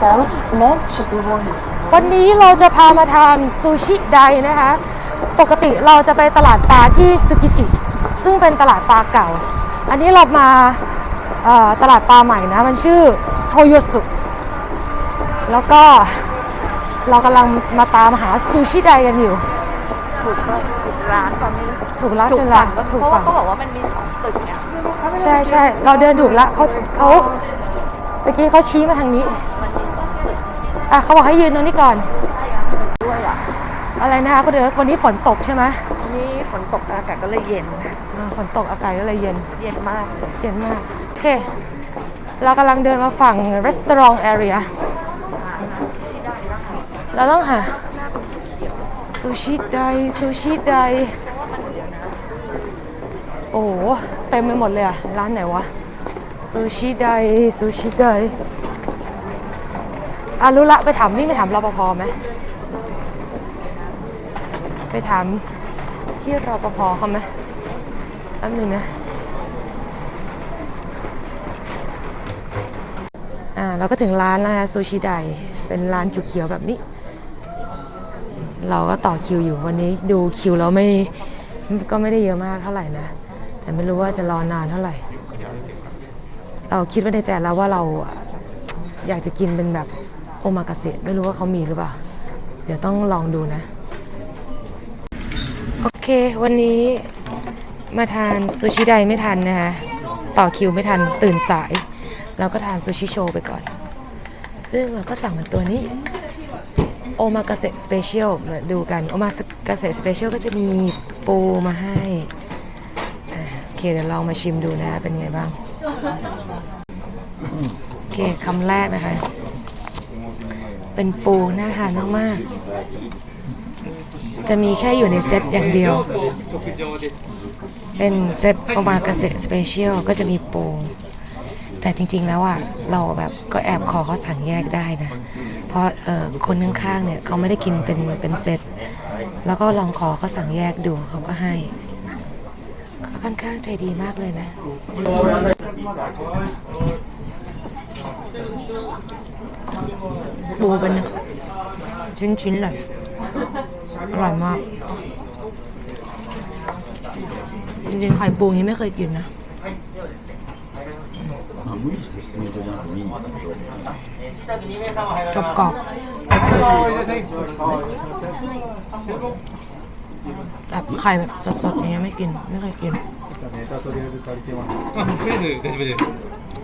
So, mask should be worn. วันนี้เราจะพามาทานซูชิไดนะคะ ปกติเราจะไปตลาดปลาที่ซึกิจิ ซึ่งเป็นตลาดปลาเก่า อันนี้เรามาเอ่อตลาดปลาใหม่นะ มันชื่อโทโยสุแล้วก็เรากำลังมาตามหาซูชิไดกันอยู่ ถูกก็ถูกร้านตอนนี้ถูกแล้วถูกจนฝั่ละงก็ถูกเพราะว่าฝั่งเขาบอกว่ามันมีสองตึกเนี่ยใช่ใช่เราเดินถูกแล้วเขาเขาเมื่อกี้เขาชี้มาทางนี้มันมีสองตึก อะเขาบอกให้ยืนตรงนี้ก่อน ด้วยอะอะไรนะคะคุณเดิร์กวันนี้ฝนตกใช่ไหมวันนี้ฝนตกอากาศก็เลยเย็น อ่าฝนตกอากาศก็เลยเย็น เย็นมากเลยเย็นมาก โอเค เรากำลังเดินมาฝั่ง restaurant area เราต้องหาซูชิไดซูชิไดโอ้โหเต็มไปหมดเลยอะร้านไหนวะซูชิไดซูชิได อะรู้ละไปถามวิ่งไปถามรปภไหมไปถามที่รปภเขาไหมแป๊บหนึงนะ อ่า เราก็ถึงร้านแล้วนะซูชิไดเป็นร้านเขียวๆแบบนี้ เราก็ต่อคิวอยู่วันนี้ดูคิวแล้วไม่ก็ไม่ได้เยอะมากเท่าไหร่นะ แต่ไม่รู้ว่าจะรอนานเท่าไหร่ เราคิดไว้ในใจแล้วว่าเราอยากจะกินเป็นแบบ มากาเสะไม่รู้ว่าเขามีหรือเปล่า เดี๋ยวต้องลองดูนะ โอเค วันนี้มาทานซูชิไดไม่ทันนะคะต่อคิวไม่ทันตื่นสาย เราก็ทานซูชิโชว์ไปก่อน ซึ่งเราก็สั่งมันตัวนี้โอมากาเสะสเปเชียลมาดูกัน โอมากาเสะสเปเชียลก็จะมีปูมาให้โอเคเดี๋ยวลองมาชิมดูนะ เป็นไงบ้าง โอเคคำแรกนะคะ เป็นปูน่าทานมากๆ จะมีแค่อยู่ในเซตอย่างเดียว เป็นเซตโอมากาเสะสเปเชียลก็จะมีปู แต่จริงๆแล้วอะเราแบบก็แอบขอเขาสั่งแยกได้นะ เพราะคนข้างๆเนี่ยเขาไม่ได้กินเป็นเป็นเซตแล้วก็ลองขอเขาสั่งแยกดูเขาก็ให้เขาค่อนข้างใจดีมากเลยนะ ปูเป็นชิ้นชิ้นเลย อร่อยมาก จริงๆไข่ปูนี้ไม่เคยกินนะกรอบกรอบแบบไข่แบบสดๆอย่างเงี้ยไม่กิน ไม่เคยกิน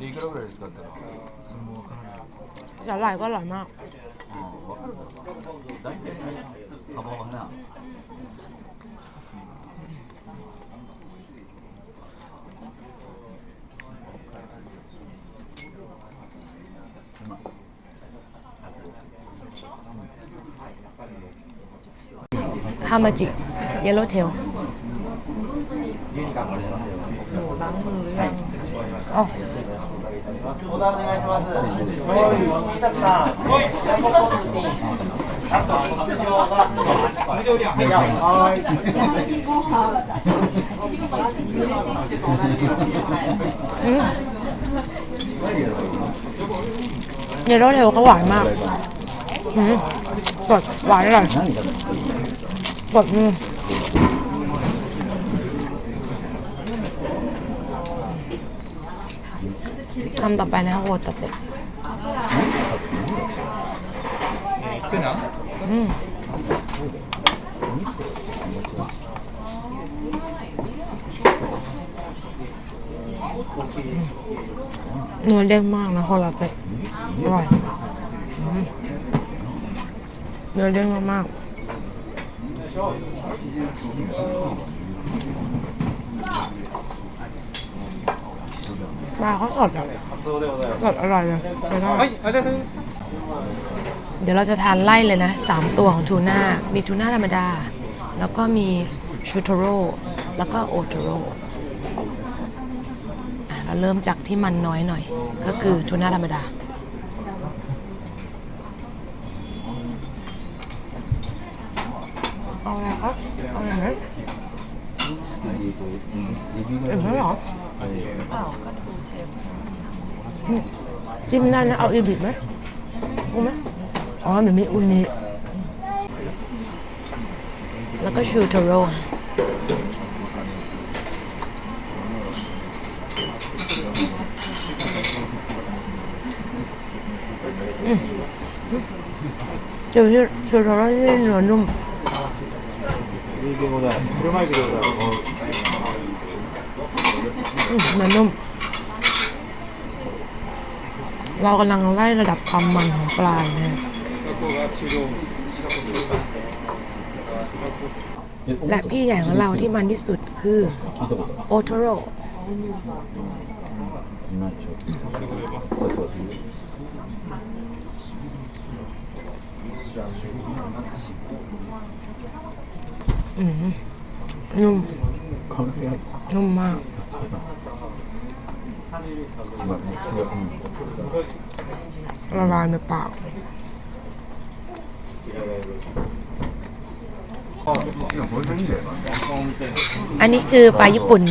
いくらぐらいですかって言ったら、 สาหร่ายก็อร่อยมาก 大体幅はな、 ฮามาจิ เยลโลเทลอ๋อ อืมเยลโ ลเทลเขาหวานมาก อืมสดหวานอร่อยสดอืม คำต่อไปนะคะโอตะเตะツナ。อืมเนื้อเด้งมากนะโฮลาเตะอร่อยอืมเนื้อเด้งมากๆปลาเขาสดอะ รสอร่อยเลยใช้ได้ เดี๋ยวเราจะทานไล่เลยนะ 3 ตัวของทูน่า มีทูน่าธรรมดา แล้วก็มีชูโทโรแล้วก็โอโทโรเราเริ่มจากที่มันน้อยหน่อย ก็คือทูน่าธรรมดา เอาอะไรครับ เอาอะไรไหมเอ็มใช่หรออ้าก็ถู จิ้มได้นะเอาอีบิดไหมอู้ไหมอ๋อเดี๋ยวมีอุนิแล้วก็ชูโทโร่เดี๋ยวชูโทโร่นี่เนื้อนุ่มเนื้อนุ่ม เรากำลังไล่ระดับความมันของปลายนะและพี่ใหญ่ของเราที่มันที่สุดคือโอโทโรนุ่มนุ่มมาก ละลายในปากอันนี้คือปลาญี่ปุ่น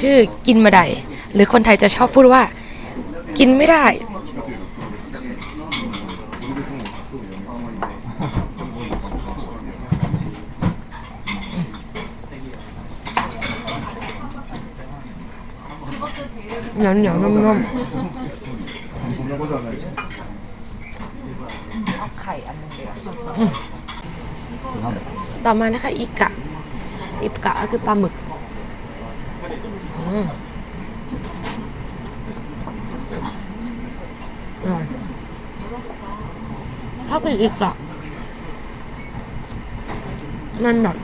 ชื่อกินมาไดหรือคนไทยจะชอบพูดว่า กินไม่ได้ หนียวเหนียวนุ่มนุ่มนนึงเต่อมานะคะอีกะอีกะก็คือปลาหมึกอืมถ้าเป็นอีกะนั่นแบบ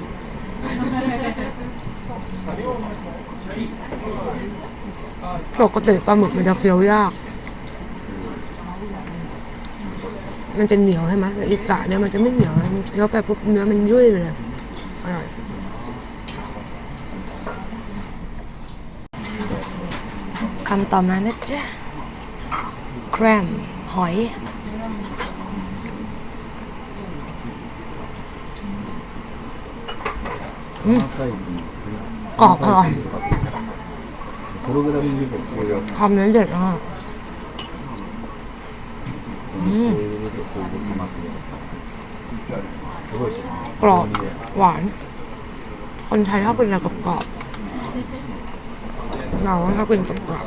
ปกติปลาหมึกมันจะเคี้ยวยาก มันจะเหนียวใช่ไหมแต่อีสระเนี่ยมันจะไม่เหนียวเคี้ยวไปปุ๊บเนื้อมันยุ่ยไปเลยอร่อยคำต่อมานะจ๊ะแครมหอยกรอบอร่อย 프로그램이 보고 요. กรอบหวาน.คนไทยชอบกินอะไรกรอบๆเราชอบกินกรอบ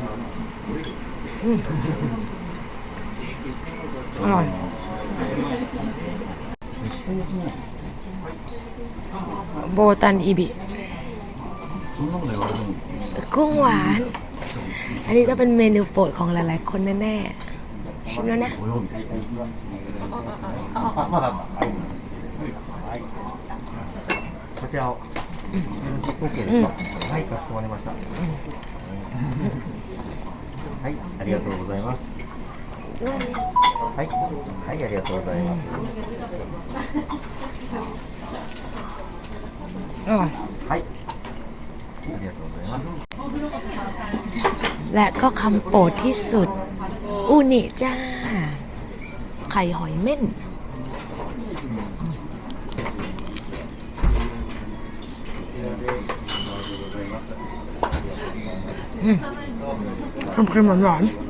ๆอือร่อยโบตันอีบิ そんなこと言われても กุ้งหวาน อันนี้จะเป็นเมนูโปรดของหลายๆ คนแน่ๆ ชิมแล้วนะ およみたいあ、まだあった。はい。こちらを。OK ですか。はい、かしこまりました。はい、ありがとうございます。はい、はい、ありがとうございます。 อร่อย はい。ありがとうございます。 และก็คำโปรดที่สุด อูนิจ้า ไข่หอยเม่นอืมเค็มๆหวานๆ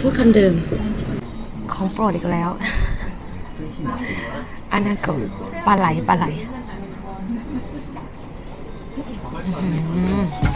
พูดคำเดิม ของโปรดอีกแล้ว อันนั้นก็ปลาไหลปลาไหลอื้อหือ